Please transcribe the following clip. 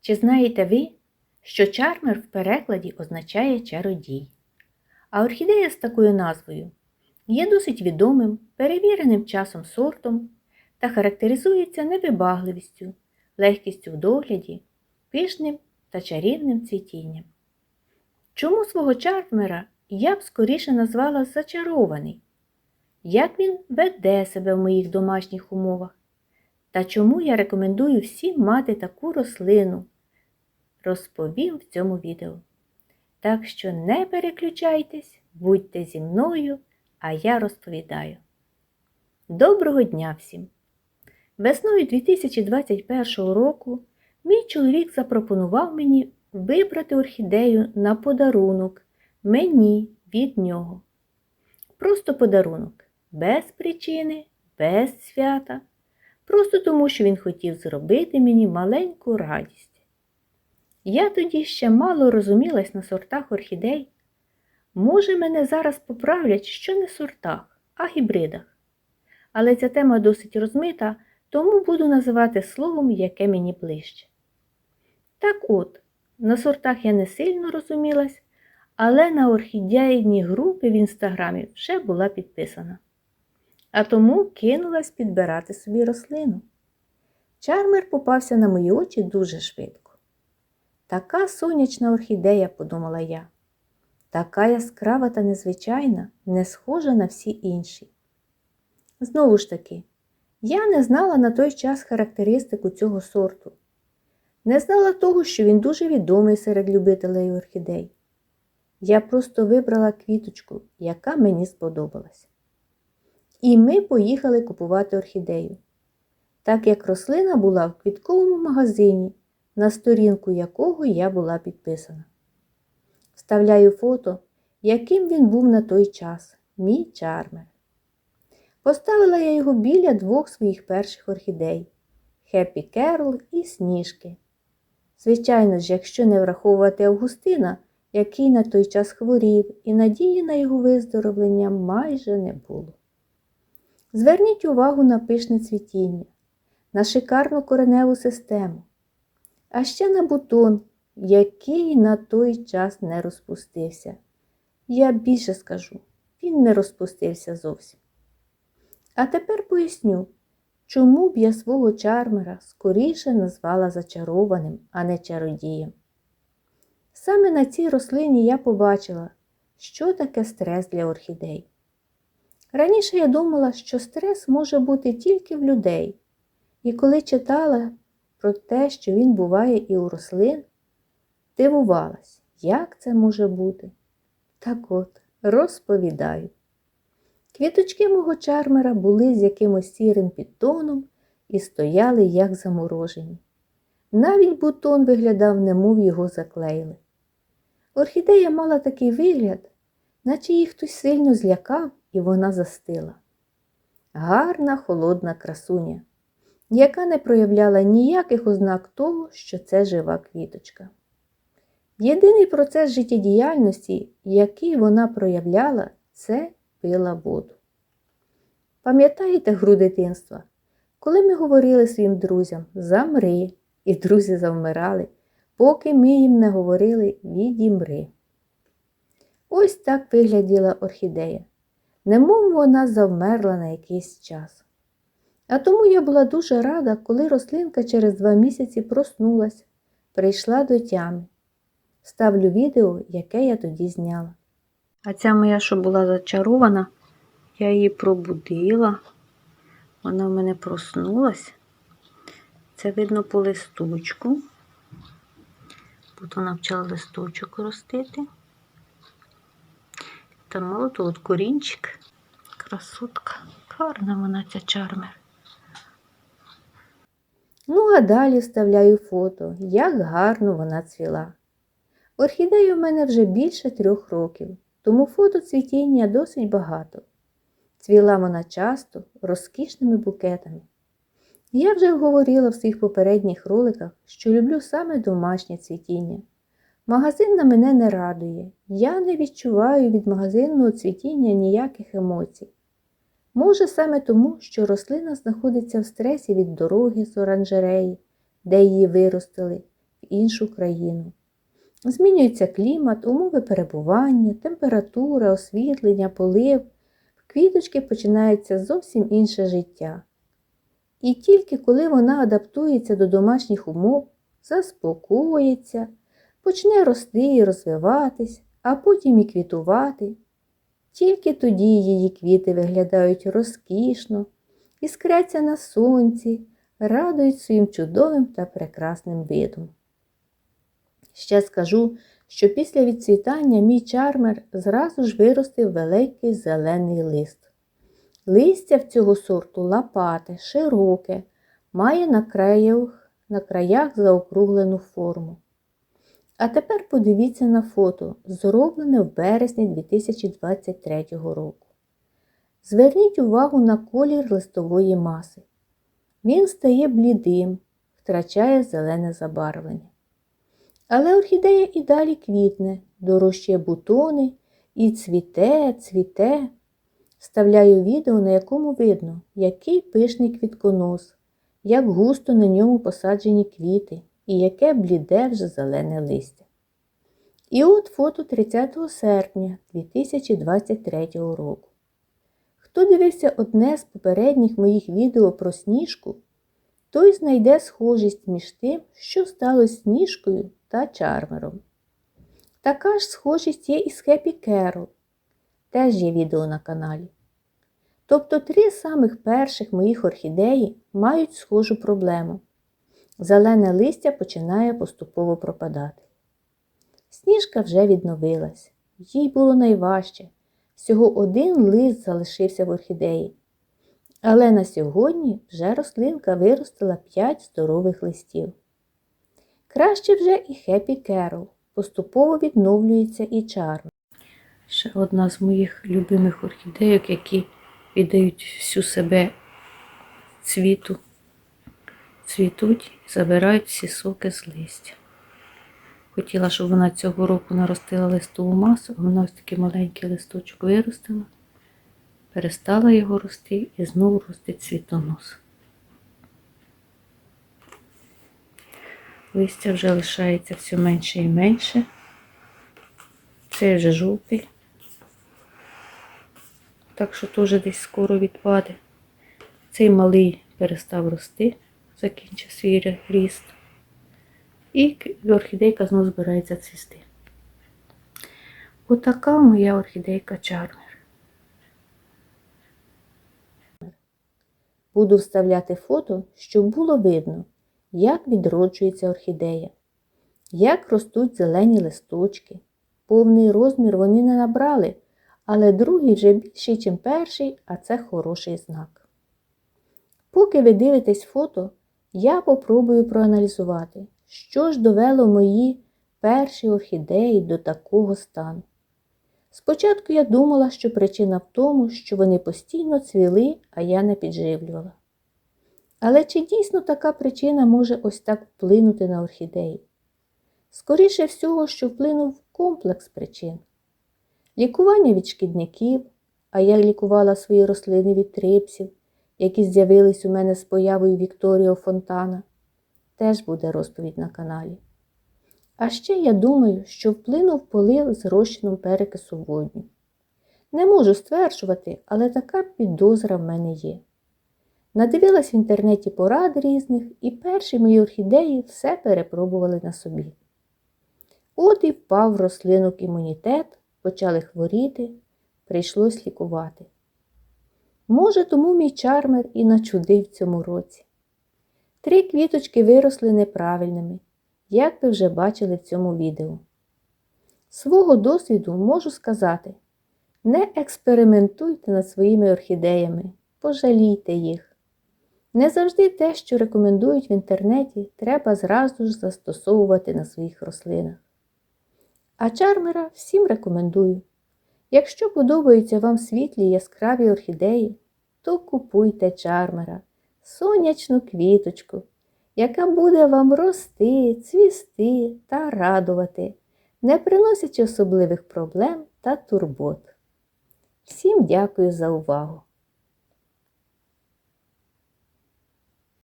Чи знаєте ви, що чармер в перекладі означає чародій? А орхідея з такою назвою є досить відомим, перевіреним часом сортом та характеризується невибагливістю, легкістю в догляді, пишним та чарівним цвітінням. Чому свого чармера я б скоріше назвала зачарований? Як він веде себе в моїх домашніх умовах? Та чому я рекомендую всім мати таку рослину? Розповім в цьому відео. Так що не переключайтесь, будьте зі мною, а я розповідаю. Доброго дня всім! Весною 2021 року мій чоловік запропонував мені вибрати орхідею на подарунок мені від нього. Просто подарунок, без причини, без свята, просто тому, що він хотів зробити мені маленьку радість. Я тоді ще мало розумілась на сортах орхідей. Може, мене зараз поправлять, що не сортах, а гібридах. Але ця тема досить розмита, тому буду називати словом, яке мені ближче. Так от, на сортах я не сильно розумілась, але на орхідеїдні групи в інстаграмі вже була підписана. А тому кинулась підбирати собі рослину. Чармер попався на мої очі дуже швидко. Така сонячна орхідея, подумала я, така яскрава та незвичайна, не схожа на всі інші. Знову ж таки, я не знала на той час характеристику цього сорту. Не знала того, що він дуже відомий серед любителей орхідей. Я просто вибрала квіточку, яка мені сподобалась. І ми поїхали купувати орхідею, так як рослина була в квітковому магазині, на сторінку якого я була підписана. Вставляю фото, яким він був на той час, мій чармер. Поставила я його біля двох своїх перших орхідей Хеппі Керол і Сніжки. Звичайно ж, якщо не враховувати Августина, який на той час хворів, і надії на його виздоровлення майже не було. Зверніть увагу на пишне цвітіння, на шикарну кореневу систему, а ще на бутон, який на той час не розпустився. Я більше скажу, він не розпустився зовсім. А тепер поясню, чому б я свого чармера скоріше назвала зачарованим, а не чародієм. Саме на цій рослині я побачила, що таке стрес для орхідей. Раніше я думала, що стрес може бути тільки в людей, і коли читала про те, що він буває і у рослин, дивувалась, як це може бути. Так от, розповідаю. Квіточки мого чармера були з якимось сірим підтоном і стояли, як заморожені. Навіть бутон виглядав, немов його заклеїли. Орхідея мала такий вигляд, наче її хтось сильно злякав, і вона застила. Гарна холодна красуня, яка не проявляла ніяких ознак того, що це жива квіточка. Єдиний процес життєдіяльності, який вона проявляла, це пила воду. Пам'ятаєте гру дитинства? Коли ми говорили своїм друзям замри, і друзі завмирали, поки ми їм не говорили відімри. Ось так вигляділа орхідея, немов вона завмерла на якийсь час. А тому я була дуже рада, коли рослинка через два місяці проснулась, прийшла до тями. Ставлю відео, яке я тоді зняла. А ця моя, що була зачарована, я її пробудила. Вона в мене проснулась. Це видно по листочку. Тут вона почала листочок ростити. Там от от корінчик. Красотка. Гарна вона ця чармер. Ну, а далі вставляю фото, як гарно вона цвіла. Орхідеї в мене вже більше трьох років, тому фото цвітіння досить багато. Цвіла вона часто розкішними букетами. Я вже говорила в своїх попередніх роликах, що люблю саме домашнє цвітіння. Магазин на мене не радує, я не відчуваю від магазинного цвітіння ніяких емоцій. Може, саме тому, що рослина знаходиться в стресі від дороги з оранжереї, де її виростили, в іншу країну. Змінюється клімат, умови перебування, температура, освітлення, полив. В квіточки починається зовсім інше життя. І тільки коли вона адаптується до домашніх умов, заспокоїться, почне рости і розвиватись, а потім і квітувати. Тільки тоді її квіти виглядають розкішно, іскряться на сонці, радують своїм чудовим та прекрасним видом. Ще скажу, що після відцвітання мій чармер зразу ж виростив великий зелений лист. Листя в цього сорту лопате, широке, має на краях, на краях заокруглену форму. А тепер подивіться на фото, зроблене в березні 2023 року. Зверніть увагу на колір листової маси. Він стає блідим, втрачає зелене забарвлення. Але орхідея і далі квітне, дорожчає бутони і цвіте, цвіте. Вставляю відео, на якому видно, який пишний квітконос, як густо на ньому посаджені квіти і яке бліде вже зелене листя. І от фото 30 серпня 2023 року. Хто дивився одне з попередніх моїх відео про сніжку, той знайде схожість між тим, що сталося сніжкою та чармером. Така ж схожість є і з Хеппі Керол. Теж є відео на каналі. Тобто три самих перших моїх орхідеї мають схожу проблему. Зелене листя починає поступово пропадати. Сніжка вже відновилась, їй було найважче. Всього один лист залишився в орхідеї. Але на сьогодні вже рослинка виростила 5 здорових листів. Краще вже і Хеппі Керол. Поступово відновлюється і чарм. Ще одна з моїх любимих орхідейок, які віддають всю себе цвіту, цвітуть і забирають всі соки з листя. Хотіла, щоб вона цього року наростила листову масу, а вона ось такий маленький листочок виростила, перестала його рости і знову ростить цвітонос. Листя вже лишається все менше і менше. Це вже жовтий. Так що теж десь скоро відпаде. Цей малий перестав рости, закінчив свій ріст. І орхідейка знову збирається цвісти. Отака моя орхідейка Чармер. Буду вставляти фото, щоб було видно, як відроджується орхідея, як ростуть зелені листочки. Повний розмір вони не набрали, але другий вже більший, ніж перший, а це хороший знак. Поки ви дивитесь фото, я попробую проаналізувати, що ж довело мої перші орхідеї до такого стану. Спочатку я думала, що причина в тому, що вони постійно цвіли, а я не підживлювала. Але чи дійсно така причина може ось так вплинути на орхідеї? Скоріше всього, що вплинув комплекс причин. Лікування від шкідників, а я лікувала свої рослини від трипсів, які з'явились у мене з появою Вікторіо Фонтана, теж буде розповідь на каналі. А ще я думаю, що вплинув полив з розчином перекису водню. Не можу стверджувати, але така підозра в мене є. Надивилась в інтернеті порад різних, і перші мої орхідеї все перепробували на собі. От і впав в рослинок імунітет, почали хворіти, прийшлось лікувати. Може, тому мій чармер і начудив цьому році. Три квіточки виросли неправильними, як ви вже бачили в цьому відео. Свого досвіду можу сказати: не експериментуйте над своїми орхідеями, пожалійте їх. Не завжди те, що рекомендують в інтернеті, треба зразу ж застосовувати на своїх рослинах. А чармера всім рекомендую. Якщо подобаються вам світлі яскраві орхідеї, то купуйте чармера, сонячну квіточку, яка буде вам рости, цвісти та радувати, не приносячи особливих проблем та турбот. Всім дякую за увагу!